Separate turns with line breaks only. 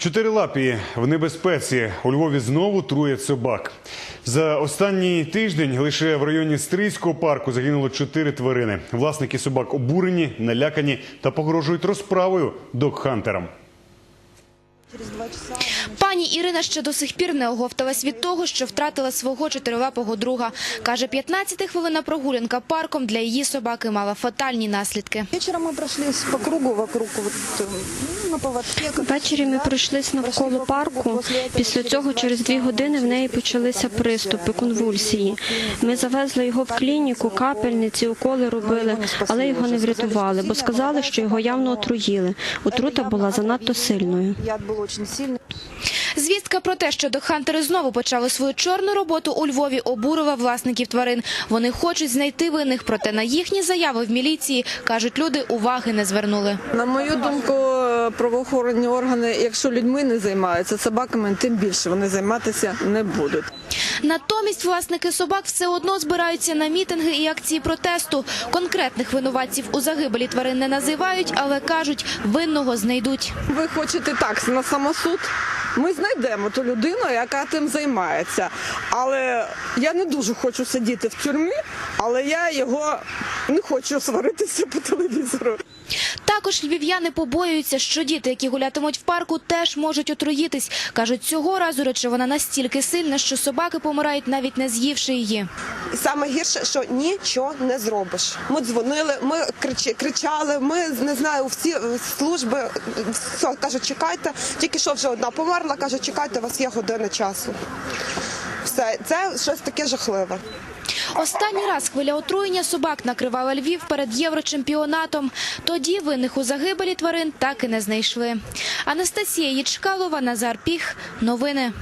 Чотирилапі в небезпеці. У Львові знову труять собак. За останній тиждень лише в районі Стрийського парку загинуло чотири тварини. Власники собак обурені, налякані та погрожують розправою док-хантерам.
Пані Ірина ще до сих пір не оговталась від того, що втратила свого чотирилапого друга. Каже, 15-хвилинна прогулянка парком для її собаки мала фатальні наслідки.
Вечером мы прошлись по кругу вокруг вот, э, ну, на поводке. как
Ввечері ми
всегда.
пройшлись навколо
Прошли по
парку.
кругу. После этого
Після
через
цього
два
через дві
часа
години в неї
начали
почалися
конвульсії.
приступи, конвульсії. Ми завезли його в клініку, капельниці, уколи робили, але його не врятували, бо сказали, що його явно отруїли. Отрута була занадто сильною.
Очень сильный.
Звістка про те, що догхантери знову почали свою чорну роботу у Львові, обурила власників тварин. Вони хочуть знайти винних, проте на їхні заяви в міліції, кажуть люди, уваги не звернули.
На мою думку, правоохоронні органи, якщо людьми не займаються, собаками, тим більше вони займатися не будуть.
Натомість власники собак все одно збираються на мітинги і акції протесту. Конкретних винуватців у загибелі тварин не називають, але кажуть, винного знайдуть.
Ви хочете так на самосуд? Ми знайдемо ту людину, яка тим займається. Але я не дуже хочу сидіти в тюрмі, але я його не хочу сваритися по телевізору.
Також львів'яни побоюються, що діти, які гулятимуть в парку, теж можуть отруїтись. Кажуть, цього разу речовина настільки сильна, що собаки помирають навіть не з'ївши її.
І саме гірше, що нічого не зробиш. Ми дзвонили, ми кричали, ми не знаю, всі служби все каже, чекайте. Тільки що вже одна померла, каже, чекайте, у вас є година часу. Все, це щось таке жахливе.
Останній раз хвиля отруєння собак накривала Львів перед єврочемпіонатом. Тоді винних у загибелі тварин так і не знайшли. Анастасія Єчкалова, Назар Піх. Новини.